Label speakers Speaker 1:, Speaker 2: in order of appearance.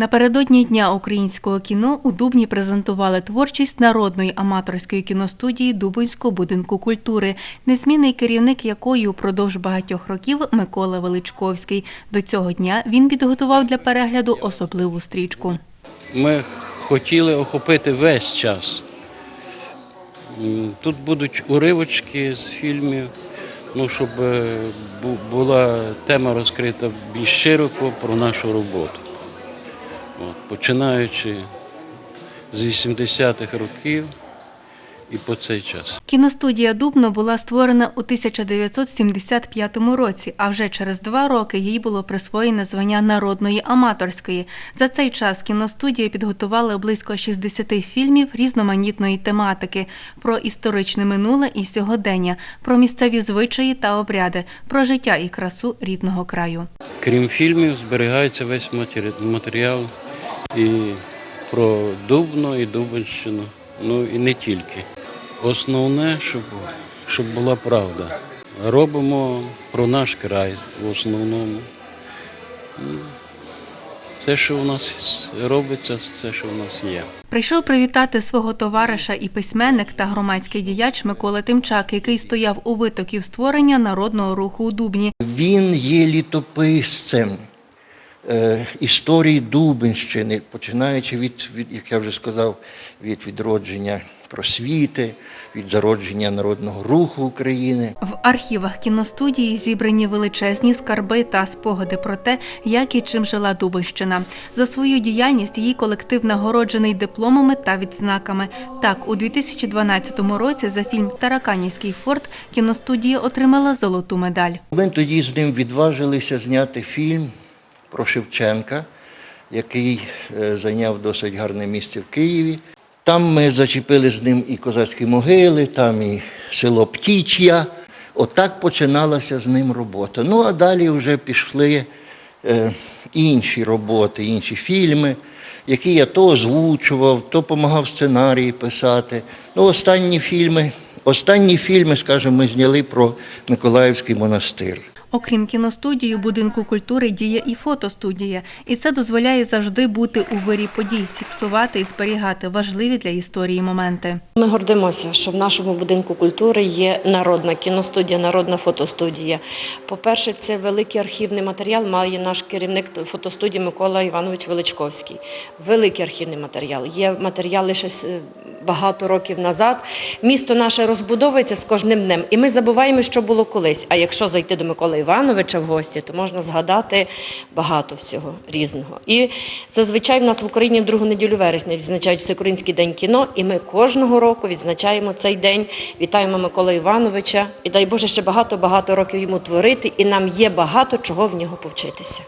Speaker 1: Напередодні Дня українського кіно у Дубні презентували творчість народної аматорської кіностудії Дубинського будинку культури, незмінний керівник якої упродовж багатьох років Микола Величковський. До цього дня він підготував для перегляду особливу стрічку.
Speaker 2: Ми хотіли охопити весь час. Тут будуть уривочки з фільмів, ну, щоб е, була тема розкрита більш широко про нашу роботу. От, починаючи з 80-х років і по цей час.
Speaker 1: Кіностудія Дубно була створена у 1975 році, а вже через два роки їй було присвоєне звання народної аматорської. За цей час кіностудія підготувала близько 60 фільмів різноманітної тематики про історичне минуле і сьогодення, про місцеві звичаї та обряди, про життя і красу рідного краю.
Speaker 2: Крім фільмів, зберігається весь матері- матеріал і про Дубно, і Дубинщину, ну і не тільки. Основне, щоб, щоб була правда. Робимо про наш край в основному. Ну, Все, що у нас робиться, все, що у нас є.
Speaker 1: Прийшов привітати свого товариша і письменник та громадський діяч Микола Тимчак, який стояв у витоків створення народного руху у Дубні.
Speaker 3: Він є літописцем історії Дубинщини, починаючи від, від, як я вже сказав, від відродження просвіти, від зародження народного руху України.
Speaker 1: В архівах кіностудії зібрані величезні скарби та спогади про те, як і чим жила Дубинщина. За свою діяльність її колектив нагороджений дипломами та відзнаками. Так, у 2012 році за фільм Тараканівський форт кіностудія отримала золоту медаль.
Speaker 3: Ми тоді з ним відважилися зняти фільм про Шевченка, який е, зайняв досить гарне місце в Києві. Там ми зачепили з ним і козацькі могили, там і село Птіч'я. Отак починалася з ним робота. Ну а далі вже пішли е, інші роботи, інші фільми, які я то озвучував, то допомагав сценарії писати. Ну, останні фільми, останні фільми, скажімо, ми зняли про Миколаївський монастир.
Speaker 1: Окрім кіностудії, у будинку культури діє і фотостудія, і це дозволяє завжди бути у вирі подій, фіксувати і зберігати важливі для історії моменти.
Speaker 4: Ми гордимося, що в нашому будинку культури є народна кіностудія, народна фотостудія. По-перше, це великий архівний матеріал має наш керівник фотостудії Микола Іванович Величковський. Великий архівний матеріал. Є матеріали ще з- багато років назад. Місто наше розбудовується з кожним днем, і ми забуваємо, що було колись. А якщо зайти до Миколи Івановича в гості, то можна згадати багато всього різного. І зазвичай в нас в Україні в другу неділю вересня відзначають Всеукраїнський день кіно, і ми кожного року відзначаємо цей день. Вітаємо Микола Івановича. І дай Боже ще багато-багато років йому творити, і нам є багато чого в нього повчитися.